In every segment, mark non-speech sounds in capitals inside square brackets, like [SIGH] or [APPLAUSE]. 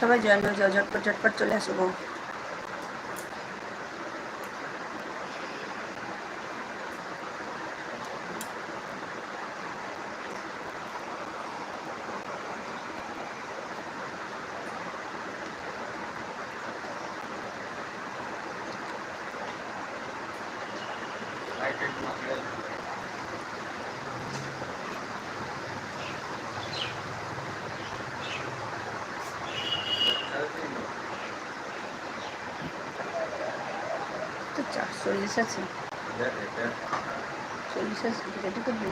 সবাই জয়েন হয়ে যাও ঝটপট ঝটপট চলে আসো গো তো চার চল্লিশ আছে চল্লিশ আছে এটা করবি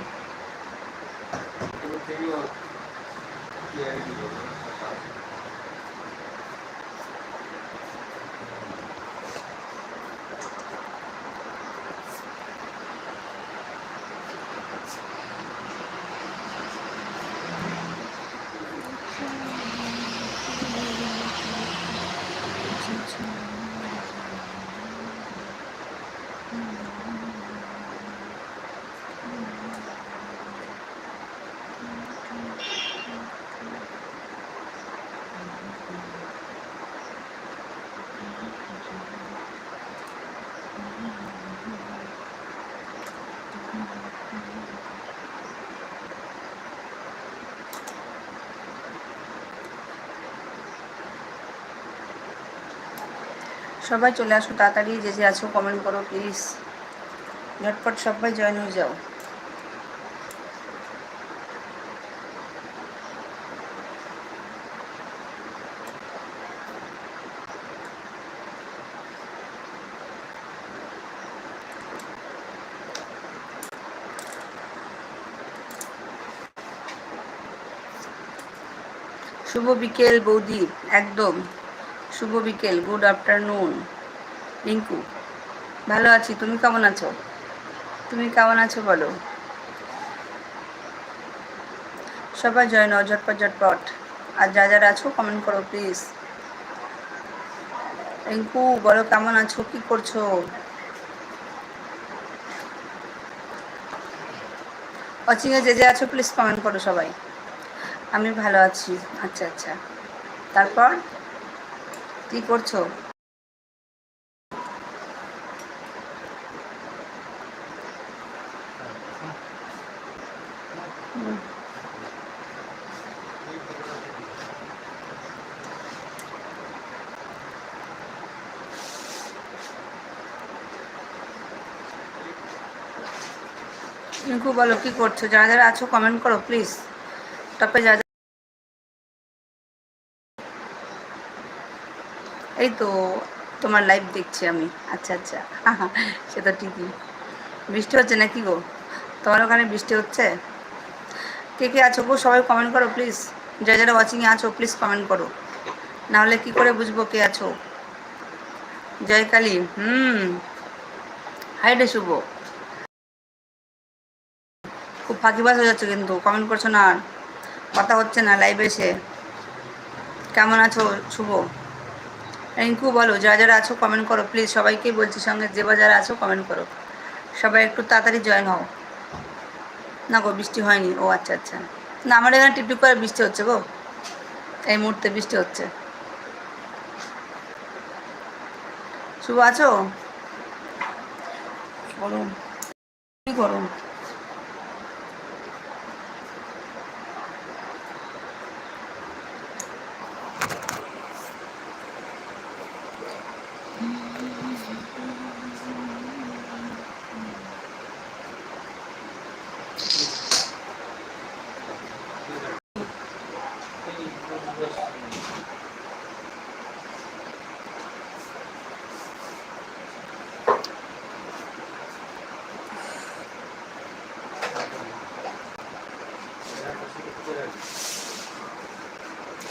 সবাই চলে আসো তাড়াতাড়ি, যে যে আছো কমেন্ট করো প্লিজ ঝটপট সবাই জয়েন হয়ে যাও। শুভ বিকেল বৌদি, একদম। শুভ বিকেল, গুড আফটারনুন। রিঙ্কু, ভালো আছি, তুমি কেমন আছো? তুমি কেমন আছো বলো। সবাই জয়েন হও ঝটপট ঝটপট। আর যা যারা আছো কমেন্ট করো প্লিজ রিঙ্কু, বলো কেমন আছো, কি করছ? ওয়াচিংয়ে যে যে আছো প্লিজ কমেন্ট করো সবাই। আমি ভালো আছি। আচ্ছা আচ্ছা। তারপর? কি করছ? রিঙ্কু বলো কি করছ? যারা যারা আছো কমেন্ট করো প্লিজ টপে যা এই তো তোমার লাইভ দেখছি আমি। আচ্ছা আচ্ছা। সে তো ঠিকই। বৃষ্টি হচ্ছে নাকি গো? তোমার ওখানে বৃষ্টি হচ্ছে? কে কে আছো গো? সবাই কমেন্ট করো প্লিজ যারা যারা ওয়াচিংয়ে আছো প্লিজ কমেন্ট করো। নাহলে কি করে বুঝব কে আছো? জয় কালী, হুম। হাই রে শুভ। খুব ফাঁকিবাজ হয়ে যাচ্ছে কিন্তু কমেন্ট করছ না আর। কথা হচ্ছে না লাইভে এসে। কেমন আছো শুভ? রিঙ্কু বলো, যারা যারা আছো কমেন্ট করো প্লিজ সবাইকেই বলছি সঙ্গে, যে বা যারা আছো কমেন্ট করো। সবাই একটু তাড়াতাড়ি জয়েন হও। না গো, বৃষ্টি হয়নি। ও আচ্ছা আচ্ছা। না, আমার এখানে টিপটিপ করে বৃষ্টি হচ্ছে গো। এই মুহূর্তে বৃষ্টি হচ্ছে। শুভ আছো? গরম কি গরম?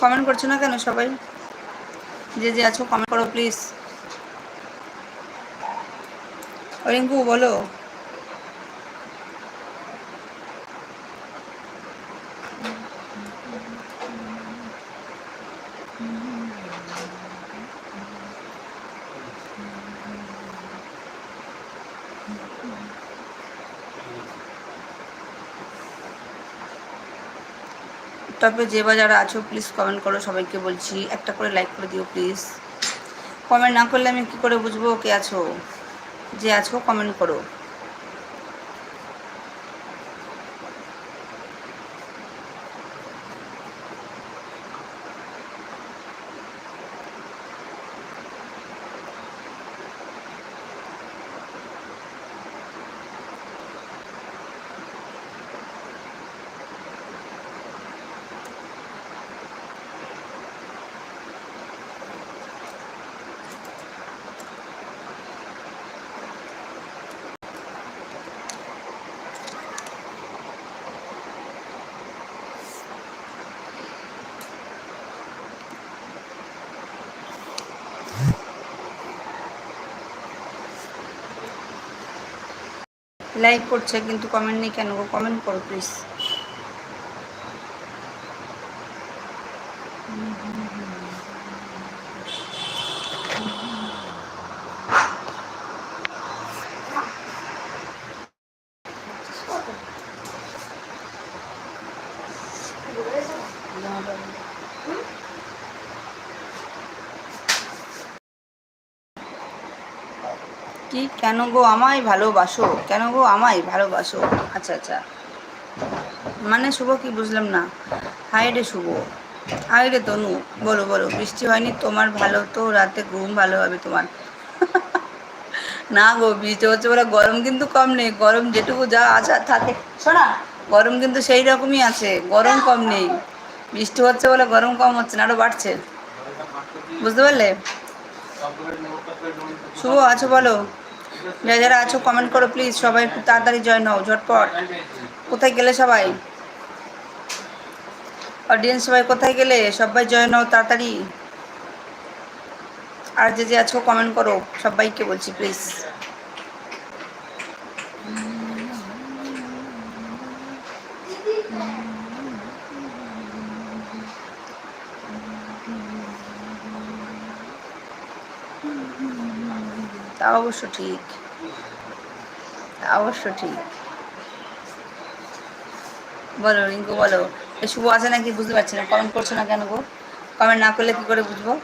কমেন্ট করছ না কেন সবাই? যে যে আছো কমেন্ট করো প্লিজ রিঙ্কু বলো। তবে যে বা যারা আছো প্লিজ কমেন্ট করো, সবাইকে বলছি। একটা করে লাইক করে দিও প্লিজ কমেন্ট না করলে আমি কী করে বুঝব কে আছো? যে আছো কমেন্ট করো। লাইক করছে কিন্তু কমেন্ট নেই কেন কমেন্ট করো প্লিজ কি? কেন গো আমায় ভালোবাসো? কেন গো আমায় ভালোবাসো? আচ্ছা আচ্ছা। মানে শুভ কি বুঝলাম না। হাই রে শুভ। হাই রে তনু। বলো বলো। বৃষ্টি হয়নি তোমার ভালো তো? রাতে ঘুম ভালো হবে তোমার। না গো, বৃষ্টি হচ্ছে বলে গরম কিন্তু কম নেই। গরম যেটুকু যা আছে থাকে। শোনা, গরম কিন্তু সেই রকমই আছে। গরম কম নেই। বৃষ্টি হচ্ছে বলে গরম কম হচ্ছে না আরও বাড়ছে। বুঝতে পারলে? শুভ আছো বলো। যারা যারা আছো কমেন্ট করো প্লিজ সবাই একটু তাড়াতাড়ি জয়েন হও, ঝটপট। কোথায় গেলে সবাই? অডিয়েন্স সবাই কোথায় গেলে? সবাই জয়েন হও তাড়াতাড়ি। আর যে যে আছো কমেন্ট করো, সবাইকে বলছি প্লিজ তা অবশ্য ঠিক। তা অবশ্য ঠিক। বলো, রিঙ্কু, বলো। শুভ আছে নাকি বুঝতে পারছি না। কমেন্ট করছ না কেন গো? কমেন্ট না করলে কি করে বুঝব?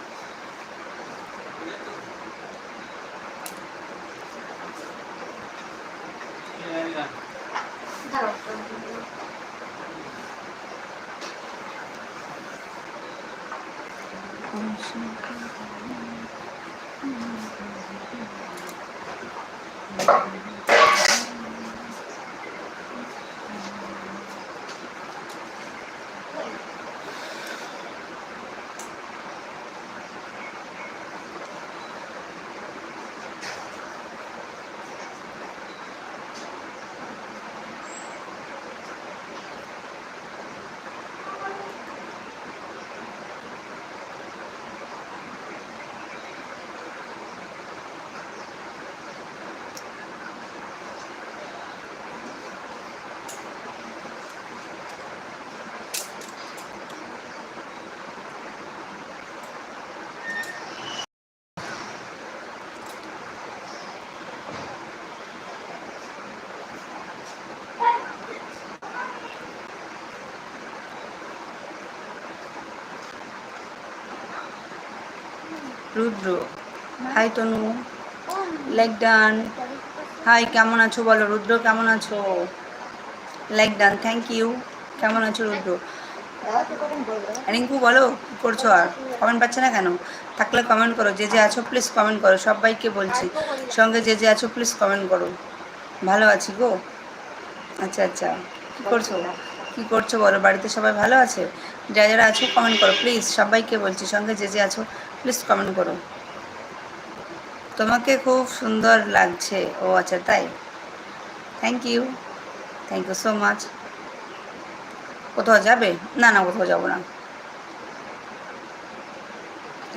Rudra. Hi Tanu. Like done hi কেমন আছো বলো? রুদ্র, কেমন আছো? লাইক ডান থ্যাংক ইউ কেমন আছো রুদ্র? রিঙ্কু, বলো, কী করছ আর? কমেন্ট পাচ্ছে না কেন? থাকলে কমেন্ট করো। যে যে আছো প্লিজ কমেন্ট করো। সবাইকে বলছি। সঙ্গে যে যে আছো প্লিজ কমেন্ট করো। ভালো আছি গো। আচ্ছা আচ্ছা। কী করছ? কী করছ বলো? বাড়িতে সবাই ভালো আছে? যারা যারা আছো কমেন্ট করো প্লিজ সবাইকে বলছি। সঙ্গে যে যে আছো প্লিজ কমেন্ট করো। তোমাকে খুব সুন্দর লাগছে ও আচ্ছা তাই? Thank you thank you so much কোথাও যাবে? না না, কোথাও যাব না।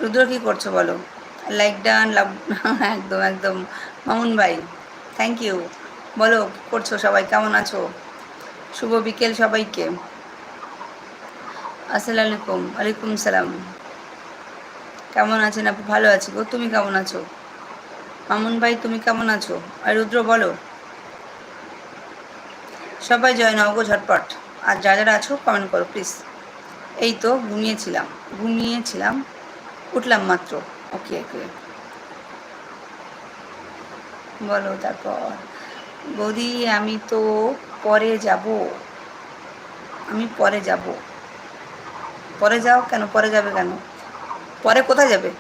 রুদ্র কী করছ বলো? লাইক ডান লাভ একদম একদম। মামুন ভাই থ্যাংক ইউ বলো করছ সবাই? কেমন আছো? শুভ বিকেল সবাইকে। আসসালামু আলাইকুম। ওয়ালাইকুম সালাম। কেমন আছেন আপু? ভালো আছি গো। তুমি কেমন আছো? মামুন ভাই, তুমি কেমন আছো? আর রুদ্র, বলো। সবাই জয় নাও গো ঝটপট। আর যা যারা আছো কমেন্ট করো প্লিজ এই তো ঘুমিয়েছিলাম। ঘুমিয়েছিলাম, উঠলাম মাত্র। ওকে ওকে বলো তারপর। বৌদি, আমি তো পরে যাব। আমি পরে যাব। পরে যাও কেন? পরে যাবে কেন? পরে কোথায় যাবে?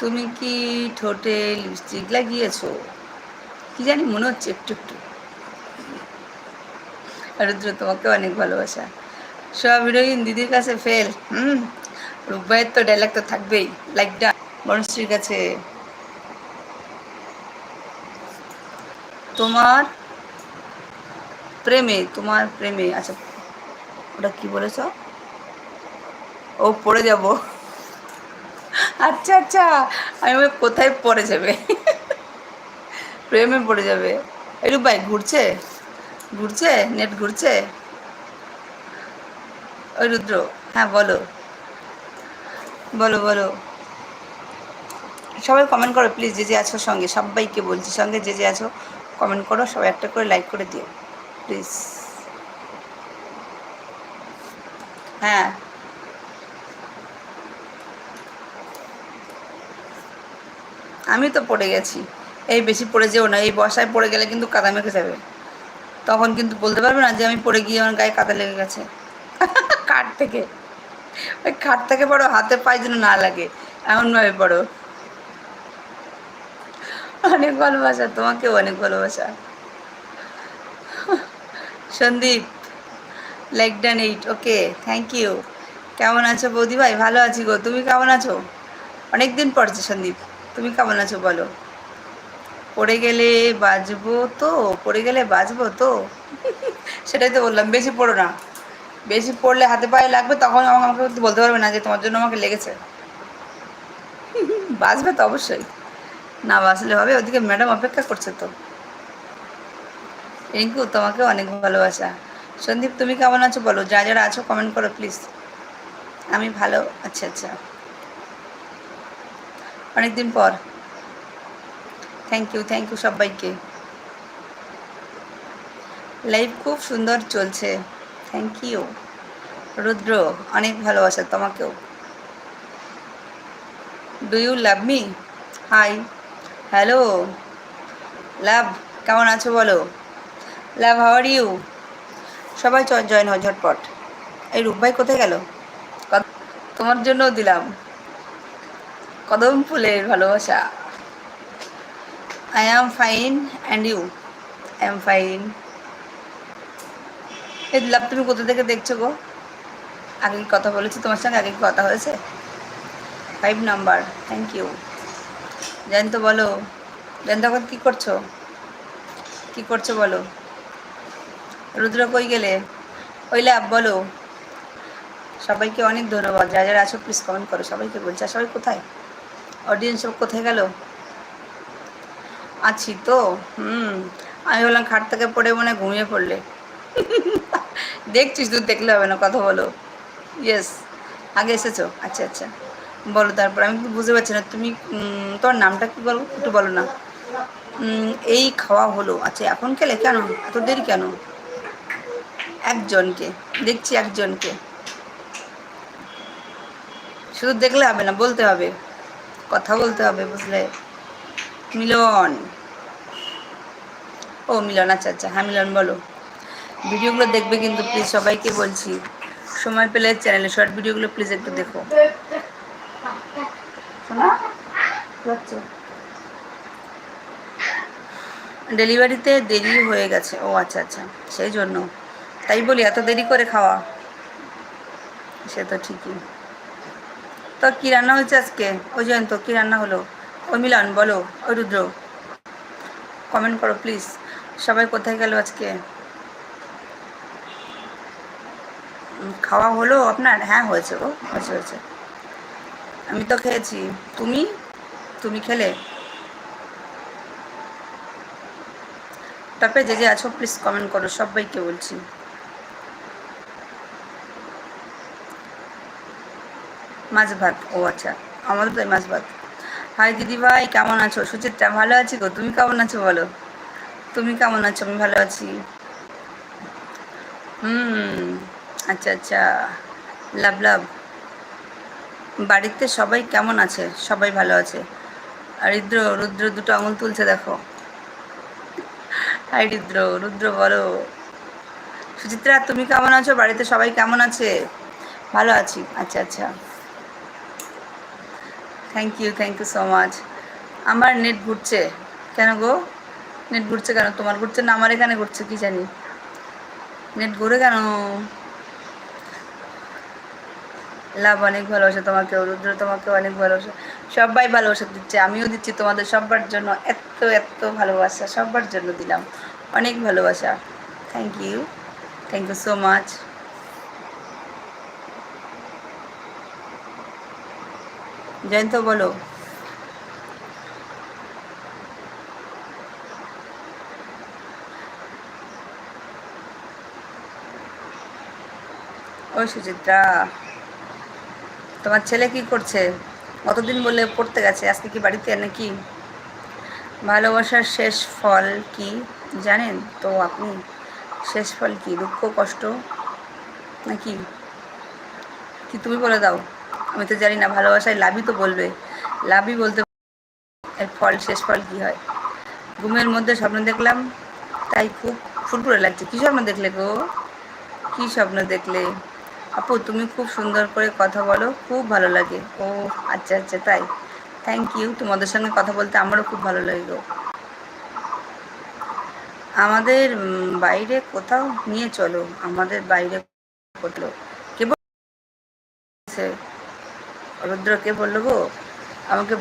তুমি কি ঠোঁটে লিপস্টিক লাগিয়েছো? কি জানি, মনে হচ্ছে একটু একটু। রুদ্র, তোমাকে অনেক ভালোবাসা। সব হিরোইন দিদির কাছে ফেল হুম? রূপবাইয়ের তো ডায়লগ তো থাকবেই লাইকটা বনশ্রীর কাছে। তোমার প্রেমে তোমার প্রেমে আচ্ছা ওটা কি বলেছ? ও পড়ে যাব। আচ্ছা আচ্ছা। আমি কোথায় পড়ে যাবে? প্রেমে পড়ে যাবে। একটু ভাই ঘুরছে? ঘুরছে? নেট ঘুরছে? ওই রুদ্র হ্যাঁ বলো। বলো বলো। সবাই কমেন্ট করো প্লিজ যে যে আছো সঙ্গে। সবাইকে বলছি, সঙ্গে যে যে আছো কমেন্ট করো, সবাই একটা করে লাইক করে দিও। প্লিজ হ্যাঁ। আমি তো পড়ে গেছি। এই বেশি পড়ে যেও না, এই বর্ষায় পড়ে গেলে কিন্তু কাদা মেখে যাবে। তখন কিন্তু বলতে পারবে না যে আমি পড়ে গিয়ে আমার গায়ে কাদা লেগে গেছে। [LAUGHS] কাঠ থেকে। ওই খাট থেকে পড়ো হাতে পায়ে যেন না লাগে। এমনভাবে পড়ো। অনেক ভালোবাসা, তোমাকেও অনেক ভালোবাসা। Sandeep like done eight, okay thank you কেমন আছো বৌদি ভাই? ভালো আছি গো। তুমি কেমন আছো? অনেক দিন পড়ছে সন্দীপ। তুমি কেমন আছো বলো? পড়ে গেলে বাজবো তো, পড়ে গেলে বাজবো তো? সেটাই তো বললাম, বেশি পড়ো না। বেশি পড়লে হাতে পায়ে লাগবে, তখন আমাকে বলতে পারবে না যে তোমার জন্য আমাকে লেগেছে। বাজবে তো অবশ্যই। না বাজলে হবে, ওদিকে ম্যাডাম অপেক্ষা করছে তো। রিঙ্কু তোমাকে অনেক ভালোবাসা। সন্দীপ, তুমি কেমন আছো বলো? যা যারা আছো কমেন্ট করো প্লিজ আমি ভালো আচ্ছা আচ্ছা। অনেকদিন পর। থ্যাংক ইউ থ্যাংক ইউ সবাইকে। লাইভ খুব সুন্দর চলছে। থ্যাংক ইউ রুদ্র, অনেক ভালোবাসা তোমাকেও। Do you love me hi hello love কেমন আছো বলো? লাভ হাওয়ার ইউ সবাই জয়েন হয় ঝটপট। এই রূপ ভাই কোথায় গেল? তোমার জন্যও দিলাম। কদম ফুলের ভালোবাসা। I am fine and you I am fine এই লাভ, তুমি কোথা থেকে দেখছ গো? আগে কি কথা বলেছি? তোমার সঙ্গে আগে কি কথা হয়েছে? ফাইভ নাম্বার থ্যাংক ইউ জানতো বলো। জানতো এখন কী করছ? কী করছ, বলো? রুদ্র কই গেলে? ওই লাভ, বলো। সবাইকে অনেক ধন্যবাদ। যা যারা আছো প্লিজ কমেন্ট করো। সবাইকে বলছি। আর সবাই কোথায়? অডিয়েন্স সব কোথায় গেল? আছি তো, হুম। আমি বললাম খাট থেকে পড়ে মনে ঘুমিয়ে পড়লে। দেখছিস তুই দেখলে হবে না, কথা বলো। ইয়েস আগে এসেছ? আচ্ছা আচ্ছা। বলো তারপর, আমি কিন্তু বুঝতে পারছি না, তুমি তোমার নামটা কি বলো? একটু বলো না। এই খাওয়া হলো। আচ্ছা এখন খেলে কেন? এত দেরি কেন? একজনকে, দেখছি একজনকে। শুধু দেখলে হবে না, বলতে হবে। কথা বলতে হবে বুঝলে? মিলন। ও, মিলন আচ্ছা আচ্ছা হ্যাঁ মিলন, বলো। ভিডিওগুলো দেখবে কিন্তু প্লিজ সবাইকে বলছি। সময় পেলে চ্যানেলে শর্ট ভিডিওগুলো প্লিজ একটু দেখো? ডেলিভারিতে দেরি হয়ে গেছে। ও আচ্ছা আচ্ছা সেই জন্য। তাই বলি, এত দেরি করে খাওয়া। সে তো ঠিকই। তো কী রান্না হয়েছে আজকে? ওই জয়ন্ত কী রান্না হলো? ওই মিলন, বলো, ওই রুদ্র। কমেন্ট করো প্লিজ সবাই কোথায় গেল আজকে? খাওয়া হলো আপনার? হ্যাঁ হয়েছে ও হয়েছে হয়েছে। আমি তো খেয়েছি। তুমি? তুমি খেলে? টপে যে যে আছো প্লিজ কমেন্ট করো, সবাইকে বলছি। মাছ ভাত। ও আচ্ছা আমাদের তো মাছ ভাত। হাই দিদি ভাই, কেমন আছো? সুচিত্রা, ভালো আছি গো। তুমি কেমন আছো বলো? তুমি কেমন আছো? আমি ভালো আছি। হুম আচ্ছা আচ্ছা। লাভ লাভ। বাড়িতে সবাই কেমন আছে? সবাই ভালো আছে। আর রুদ্র রুদ্র দুটো আঙুল তুলছে, দেখো। হাই রুদ্র রুদ্র বলো। সুচিত্রা, তুমি কেমন আছো? বাড়িতে সবাই কেমন আছে? ভালো আছি। আচ্ছা আচ্ছা। Thank you thank you so much আমার নেট ঘুরছে। কেন গো? নেট ঘুরছে কেন? তোমার ঘুরছে না? আমার এখানে ঘুরছে, কি জানি। নেট ঘুরে কেন? লাভ অনেক ভালোবাসে তোমাকে, রুদ্র তোমাকে অনেক ভালোবাসে। সবাই ভালোবাসা দিচ্ছে, আমিও দিচ্ছি তোমাদের সবার জন্য এত এত ভালোবাসা, সবার জন্য দিলাম। অনেক ভালোবাসা। Thank you thank you so much Jayanta, বলো। ওই সুচিত্রা, তোমার ছেলে কি করছে? কতদিন বলে পড়তে গেছে? আজকে কি বাড়িতে নাকি? ভালোবাসার শেষ ফল কি জানেন? তো আপনি, শেষ ফল কি? দুঃখ, কষ্ট নাকি? কি তুমি বলে দাও। আমি তো জানি না, ভালোবাসায় লাভই তো বলবে। লাভই বলতে এর ফল, শেষ ফল কি হয়? ঘুমের মধ্যে স্বপ্ন দেখলাম, তাই খুব ফুরফুরে লাগছে। কী স্বপ্ন দেখলে গো? কী স্বপ্ন দেখলে? আপু, তুমি খুব সুন্দর করে কথা বলো, খুব ভালো লাগে। ও আচ্ছা আচ্ছা তাই। থ্যাংক ইউ তোমাদের সঙ্গে কথা বলতে আমারও খুব ভালো লাগে গো। আমাদের বাইরে কোথাও নিয়ে চলো, আমাদের বাইরে কোথাও। কে বলছে বলল কে বলল গো আমাকে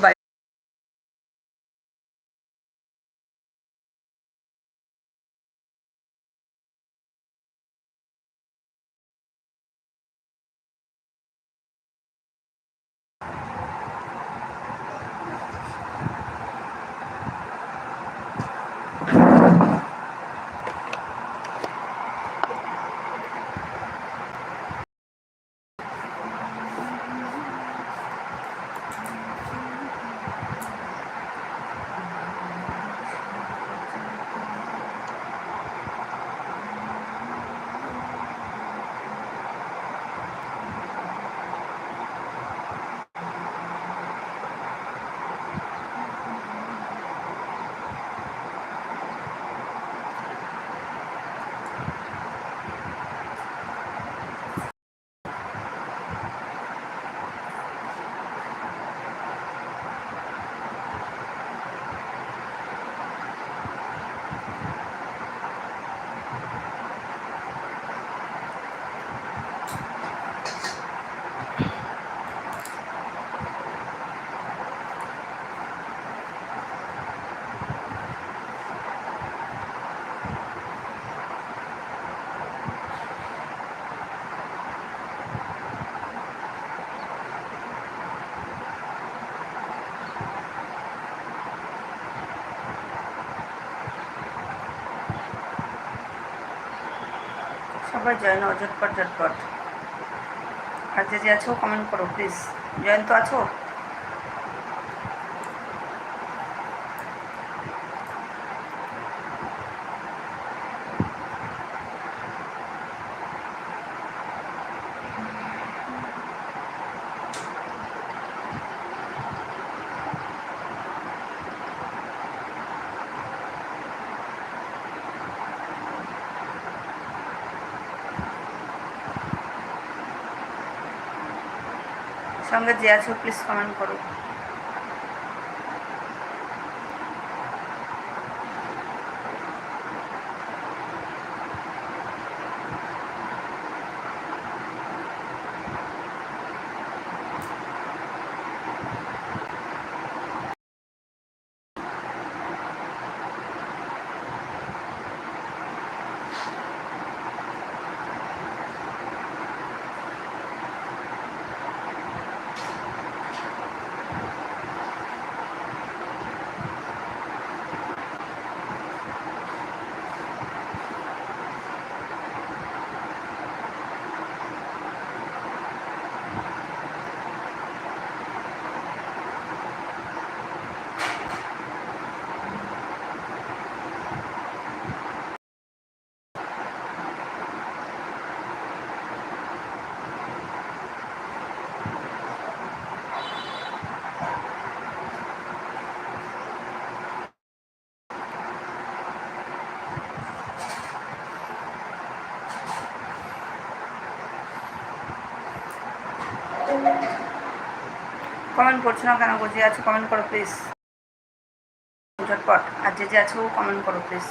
সবাই জয়েন হও ঝটপট ঝটপট। আর যে আছো কমেন্ট করো প্লিজ জয়েন তো আছো? সঙ্গে যে আছো প্লিজ কমেন্ট করো। কমেন্ট করছ না কেন যে আছো কমেন্ট করো প্লিজ ঝটপট। আর যে যে আছে ও কমেন্ট করো প্লিজ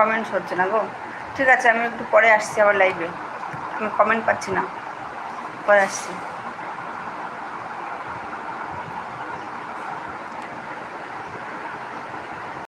কমেন্টস হচ্ছে না গো। ঠিক আছে, আমি একটু পরে আসছি আবার লাইভে আমি কমেন্ট পাচ্ছি না। পরে আসছি।